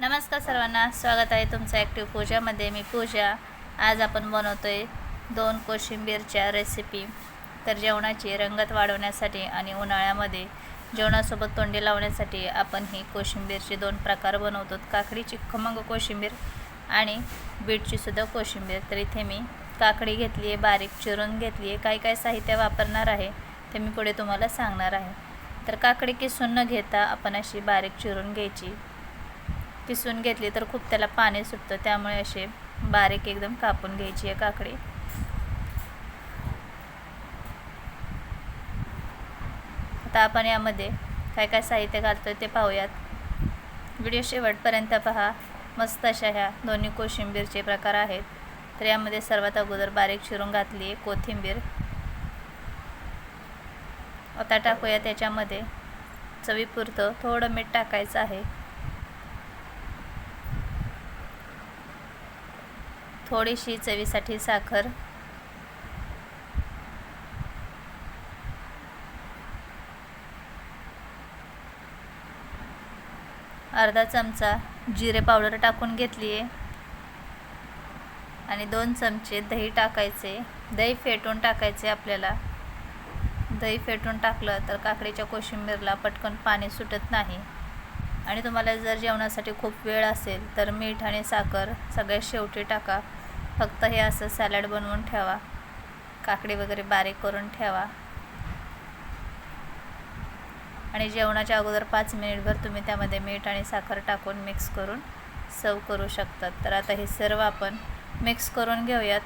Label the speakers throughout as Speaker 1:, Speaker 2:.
Speaker 1: नमस्कार सर्वांना स्वागत आहे तुमचं ॲक्टिव्ह पूजामध्ये मी पूजा. आज आपण बनवतो आहे दोन कोशिंबीरच्या रेसिपी तर जेवणाची रंगत वाढवण्यासाठी आणि उन्हाळ्यामध्ये जेवणासोबत तोंडी लावण्यासाठी आपण ही कोशिंबीरचे दोन प्रकार बनवतो. काकडीची खमंग कोशिंबीर आणि बीटचीसुद्धा कोशिंबीर. तर इथे मी काकडी घेतली आहे बारीक चिरून घेतली आहे काय काय साहित्य वापरणार आहे ते मी पुढे तुम्हाला सांगणार आहे. तर काकडी किसून न घेता आपण अशी बारीक चिरून घ्यायची. किसून घेतली तर खूप त्याला पाणी सुटतं. त्यामुळे असे बारीक एकदम कापून घ्यायची आहे काकडी आता आपण यामध्ये काय काय साहित्य घालतो ते पाहूयात. व्हिडिओ शेवटपर्यंत पहा. मस्त अशा ह्या दोन्ही कोशिंबीरचे प्रकार आहेत. तर यामध्ये सर्वात अगोदर बारीक चिरून घातली आहे कोथिंबीर. आता टाकूया त्याच्यामध्ये चवीपुरतं थोडं मीठ टाकायचं आहे. थोडीशी चवीसाठी साखर. अर्धा चमचा जिरे पावडर टाकून घेतली आहे आणि दोन चमचे दही टाकायचे. दही फेटून टाकायचे आपल्याला. दही फेटून टाकलं तर काकडीच्या कोशिंबीरला पटकन पाणी सुटत नाही. आणि तुम्हाला जर जेवणासाठी खूप वेळ असेल तर मीठ आणि साखर सगळ्यात शेवटी टाका. फक्त हे असं सॅलड बनवून ठेवा. काकडी वगैरे बारीक करून ठेवा. आणि जेवणाच्या अगोदर पाच मिनिटभर तुम्ही त्यामध्ये मीठ आणि साखर टाकून मिक्स करून सर्व करू शकतात तर आता हे सर्व आपण मिक्स करून घेऊयात.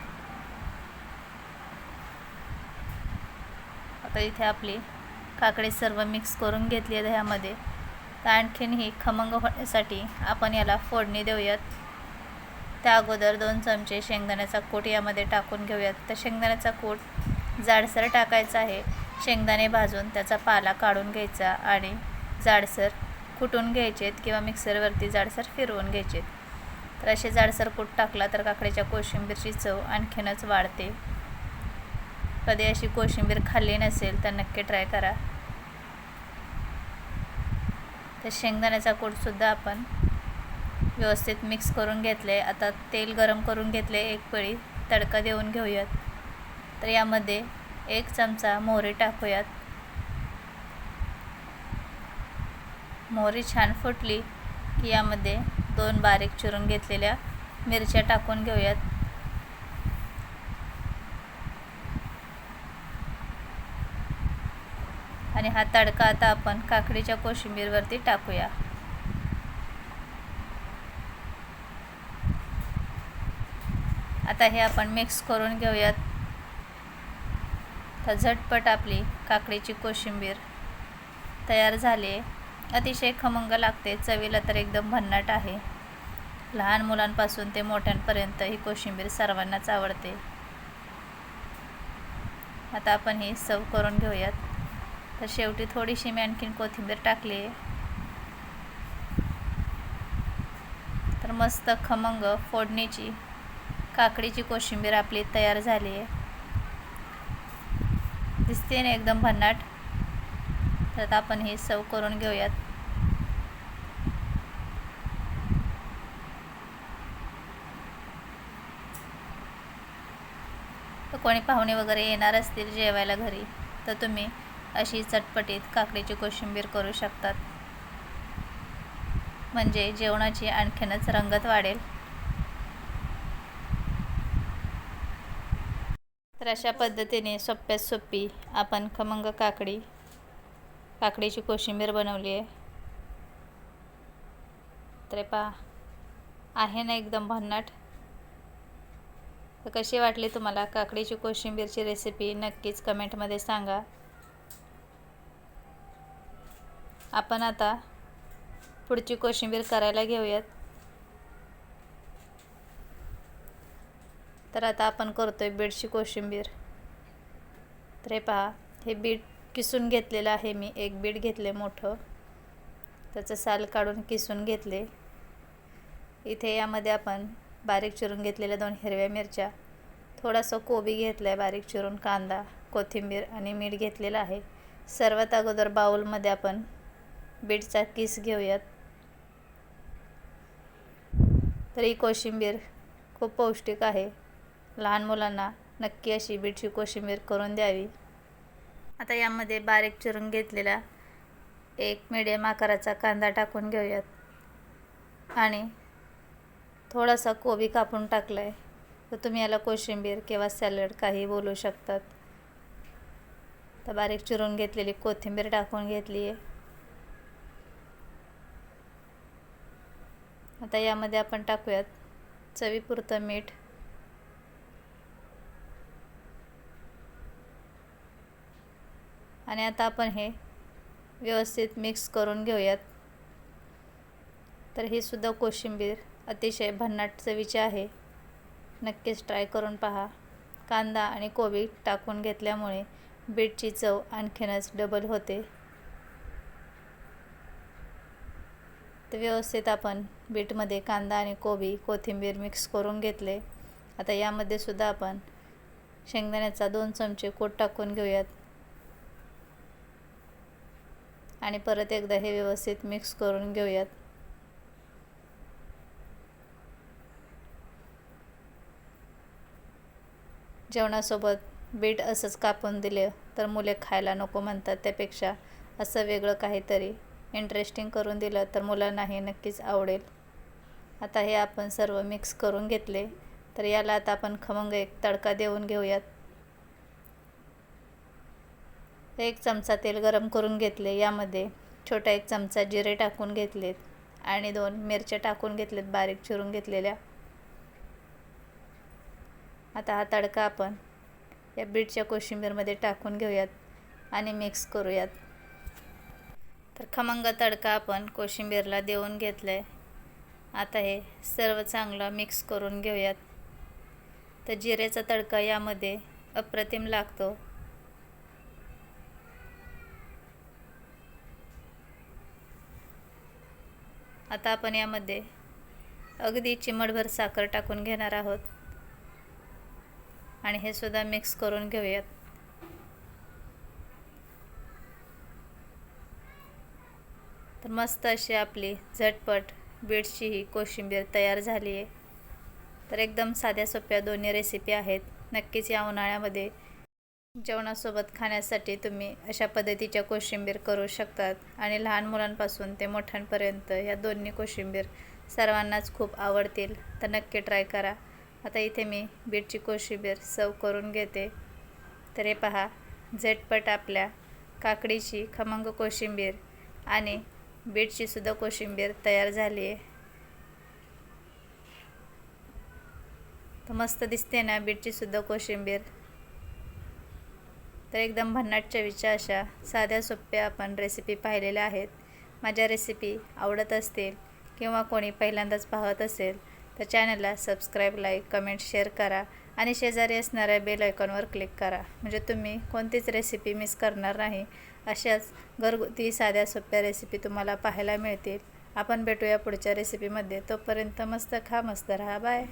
Speaker 1: आता इथे आपली काकडी सर्व मिक्स करून घेतली आहे ह्यामध्ये. तर आणखीनही खमंग होण्यासाठी आपण याला फोडणी देऊयात. त्या अगोदर दोन चमचे शेंगदाण्याचा कूट यामध्ये टाकून घेऊयात. तर शेंगदाण्याचा कूट जाडसर टाकायचा आहे. शेंगदाणे भाजून त्याचा पाला काढून घ्यायचा आणि जाडसर कुटून घ्यायचेत किंवा मिक्सरवरती जाडसर फिरवून घ्यायचेत. तर असे जाडसर कूट टाकला तर काकडीच्या कोशिंबीरची चव आणखीनच वाढते. कधी अशी कोशिंबीर खाल्ली नसेल तर नक्की ट्राय करा. तर शेंगदाण्याचा कूटसुद्धा आपण व्यवस्थित मिक्स करून घेतले. आता तेल गरम करून घेतले एक पळी. तडका देऊन घेऊयात. तर यामध्ये एक चमचा मोहरी टाकूयात. मोहरी छान फुटली की यामध्ये दोन बारीक चिरून घेतलेल्या मिरच्या टाकून घेऊयात. आणि हा तडका आता आपण काकडीच्या कोशिंबीरवरती टाकूया. आता हे आपण मिक्स करून घेऊयात. तर झटपट आपली काकडीची कोशिंबीर तयार झाली आहे. अतिशय खमंग लागते चवीला तर एकदम भन्नाट आहे. लहान मुलांपासून ते मोठ्यांपर्यंत ही कोशिंबीर सर्वांनाच आवडते. आता आपण ही सर्व करून घेऊयात. तर शेवटी थोडीशी मी आणखीन कोथिंबीर टाकली. आहे तर मस्त खमंग फोडणीची काकडीची कोशिंबीर आपली तयार झाली. आहे दिसते ना एकदम भन्नाट. तर आता आपण ही सव करून घेऊयात. तर कोणी पाहुणे वगैरे येणार असतील जेवायला घरी तर तुम्ही अशी चटपटीत काकडीची कोशिंबीर करू शकतात. म्हणजे जेवणाची आणखीनच रंगत वाढेल. तर अशा पद्धतीने सोप्यात सोपी आपण खमंग काकडी काकडीची कोशिंबीर बनवली आहे. तर पहा आहे ना एकदम भन्नाट. तर कशी वाटली तुम्हाला काकडीची कोशिंबीरची रेसिपी नक्कीच कमेंटमध्ये सांगा. आपण आता पुढची कोशिंबीर करायला घेऊयात. तर आता आपण करतो आहे बीटची कोशिंबीर. तर हे पहा हे बीट किसून घेतलेलं आहे मी. एक बीट घेतले मोठं. त्याचं साल काढून किसून घेतले. इथे यामध्ये आपण बारीक चिरून घेतलेल्या दोन हिरव्या मिरच्या थोडासा कोबी घेतला आहे बारीक चिरून कांदा कोथिंबीर आणि मीठ घेतलेलं आहे. सर्वात अगोदर बाऊलमध्ये आपण बीटचा किस घेऊयात? तर ही कोशिंबीर खूप पौष्टिक आहे. लहान मुलांना नक्की अशी बीटची कोशिंबीर करून द्यावी. आता यामध्ये बारीक चिरून घेतलेला एक मिडियम आकाराचा कांदा टाकून घेऊयात. आणि थोडासा कोबी कापून टाकला आहे तर तुम्ही याला कोशिंबीर किंवा सॅलड काही बोलू शकतात. तर बारीक चिरून घेतलेली कोथिंबीर टाकून घेतली आहे आता यामध्ये आपण टाकूयात चवीपुरतं मीठ. आणि आता आपण हे व्यवस्थित मिक्स करून घेऊयात. तर ही सुद्धा कोशिंबीर अतिशय भन्नाट चवीची आहे. नक्कीच ट्राय करून पहा. कांदा आणि कोबी टाकून घेतल्यामुळे बीटची चव आणखीनच डबल होते. तर व्यवस्थित आपण बीटमध्ये कांदा आणि कोबी कोथिंबीर मिक्स करून घेतले. आता यामध्ये सुद्धा आपण शेंगदाण्याचा दोन चमचे कोट टाकून घेऊयात. आणि परत एकदा हे व्यवस्थित मिक्स करून घेऊयात. जेवणासोबत बीट असंच कापून दिले तर मुले खायला नको म्हणतात. त्यापेक्षा असं वेगळं काहीतरी इंटरेस्टिंग करून दिलं तर मुलांनाही नक्कीच आवडेल. आता हे आपण सर्व मिक्स करून घेतले तर याला आता आपण खमंग एक तडका देऊन घेऊयात. एक चमचा तेल गरम करून घेतले यामध्ये छोटा एक चमचा जिरे टाकून घेतलेत आणि दोन मिरच्या टाकून घेतलेत बारीक चिरून घेतलेल्या. आता हा तडका आपण या बीटच्या कोशिंबीरमध्ये टाकून घेऊयात आणि मिक्स करूयात. तर खमंग तडका आपण कोशिंबीरला देऊन घेतलं आहे आता हे सर्व चांगलं मिक्स करून घेऊयात. तर जिरेचा तडका यामध्ये अप्रतिम लागतो. आता आपण यामध्ये अगदी चिमटभर साखर टाकून घेणार आहोत. आणि हे सुद्धा मिक्स करून घेऊयात. मस्त अशी आपली झटपट बीडची ही कोशिंबीर तयार झाली आहे. तर एकदम साध्या सोप्या दोन्ही रेसिपी आहेत. नक्कीच या उन्हाळ्यामध्ये जेवणासोबत खाण्यासाठी तुम्ही अशा पद्धतीच्या कोशिंबीर करू शकतात. आणि लहान मुलांपासून ते मोठ्यांपर्यंत या दोन्ही कोशिंबीर सर्वांनाच खूप आवडतील. तर नक्की ट्राय करा. आता इथे मी बीटची कोशिंबीर सर्व करून घेते. तर हे पहा झटपट आपल्या काकडीची खमंग कोशिंबीर आणि बीटची सुद्धा कोशिंबीर तयार झाली आहे. तर मस्त दिसते ना बीटची सुद्धा कोशिंबीर. तर एकदम भन्नाट चवीच्या अशा साध्या सोप्या आपण रेसिपी पाहिलेल्या आहेत. माझ्या रेसिपी आवडत असतील किंवा कोणी पहिल्यांदाच पाहत असेल तर चॅनलला सबस्क्राईब लाईक कमेंट शेअर करा. आणि शेजारी असणाऱ्या बेल आयकॉनवर क्लिक करा. म्हणजे तुम्ही कोणतीच रेसिपी मिस करणार नाही. अशाच घरगुती साध्या सोप्या रेसिपी तुम्हाला पाहायला मिळतील. आपण भेटूया पुढच्या रेसिपीमध्ये तोपर्यंत मस्त खा मस्त राहा. बाय